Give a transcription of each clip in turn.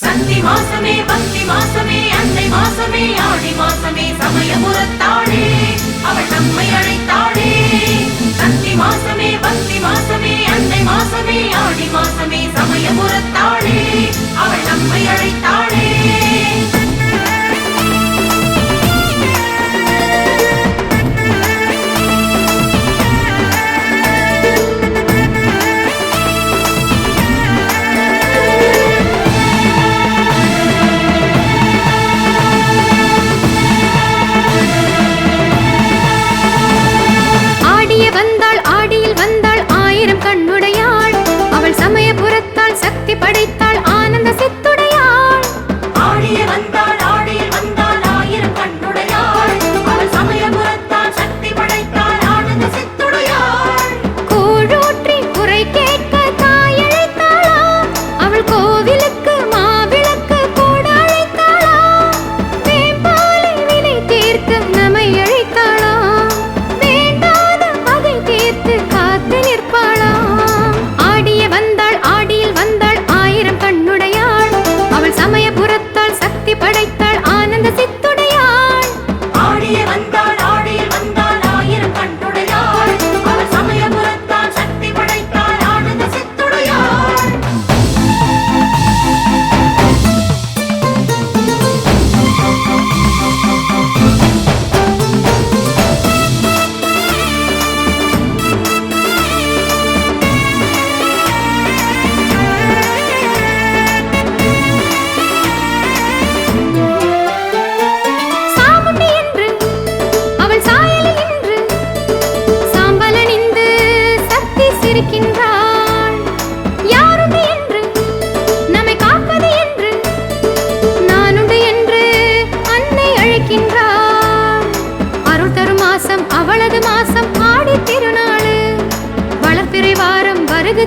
சந்தி மாசமே பக்தி மாசமே அன்னை மாசமே ஆடி மாசமே சமயமுறத்தாளே அவள் நம்மை அழைத்தாளே. சந்தி மாசமே பக்தி மாசமே அன்னை மாசமே ஆடி மாசமே சமயமுறத்தாளே அவள் நம்மை அழைத்தாளே.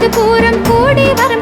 பூரம் கூடி வரும்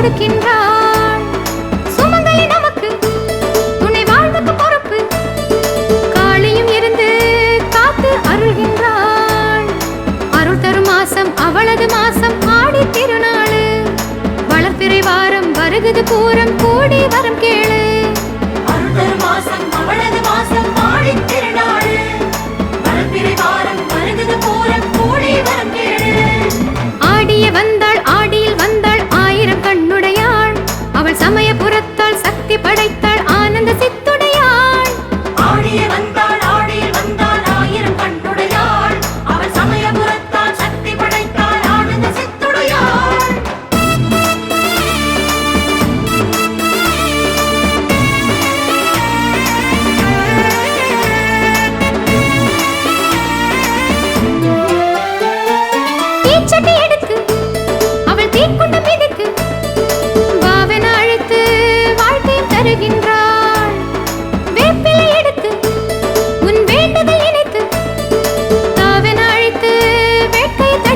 கொடுக்கின்றாள். சுமங்கலி நமக்கு துணை வாழ்வுக்கு பொறுப்பு. காளியும் இருந்து காத்து அருள்கின்றாள். அருள் அவளது மாசம் ஆடி திருநாள். வளர்ப்பிறை வாரம் பூரம் கூடி வரம் கேளு. மாசம் மாசம் ஆடி கேளு.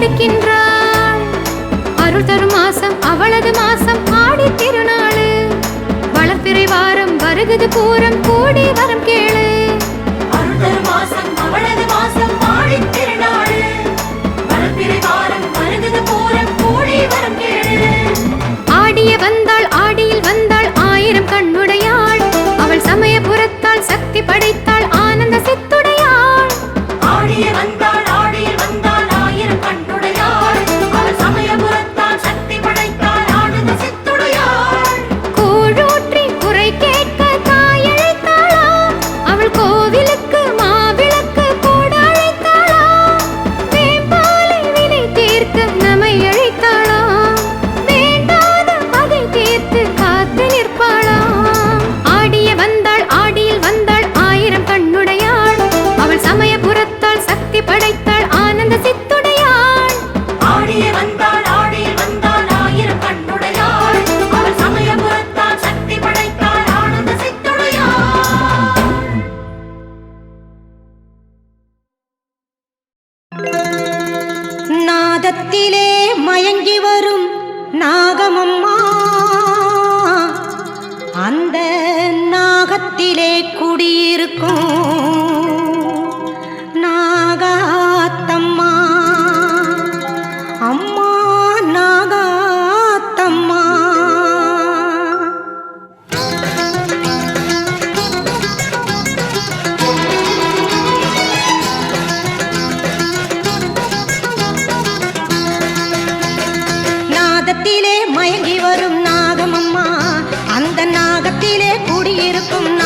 கொடுக்கின்றாள் அருள் தரும் மாசம் அவளது மாசம் ஆடி திருநாள். வளர்ப்பிறை வாரம் வருகுது பூரம் கூடி வரம் கே வரும் நாகமம்மா. அந்த நாகத்திலே குடியிருக்கும் குடியிருக்கும்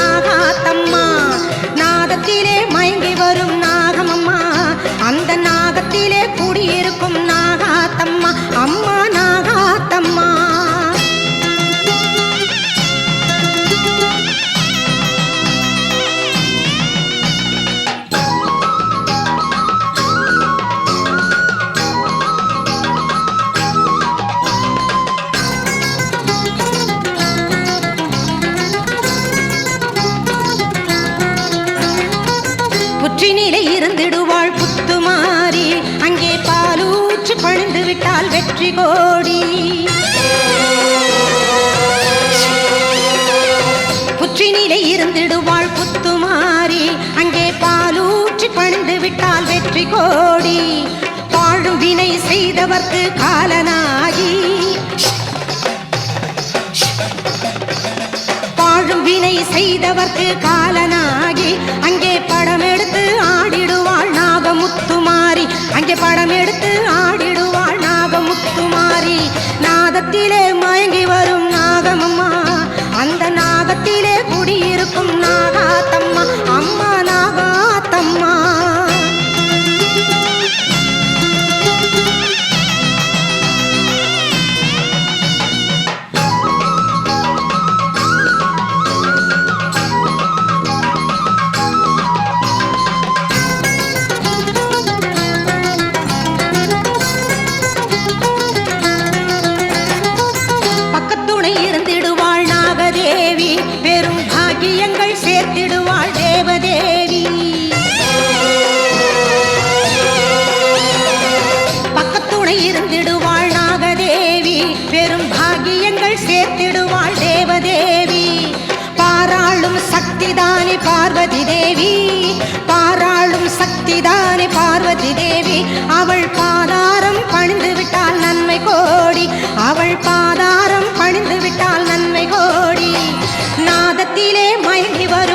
புற்றினிலே இருந்திடுவாள் புத்துமாறி. அங்கே பாலூற்று பழுந்து விட்டால் வெற்றி கோடி. புற்றினிலே இருந்திடுவாள் புத்துமாறி. அங்கே பாலூற்றி பணிந்து விட்டால் வெற்றி கோடி. வாழும் வினை செய்தவர்க்கு காலனாகி. வாழும் வினை செய்தவர்க்கு காலனாகி. அங்கே படம் எடுத்து நாகமுத்துமாரி. அங்கே படம் எடுத்து ஆடிடுவாள் நாகமுத்துமாரி. நாதத்திலே மயங்கி வரும் பாக்கியங்கள் தேவதேவி. பாராளும் சக்திதானே பார்வதி தேவி. பாராளும் சக்திதானே பார்வதி தேவி. அவள் பாதாரம் பணிந்து விட்டால் நன்மை கோடி. அவள் பாதாரம் பணிந்து விட்டால் நன்மை கோடி. நாதத்திலே மயங்கி வரும்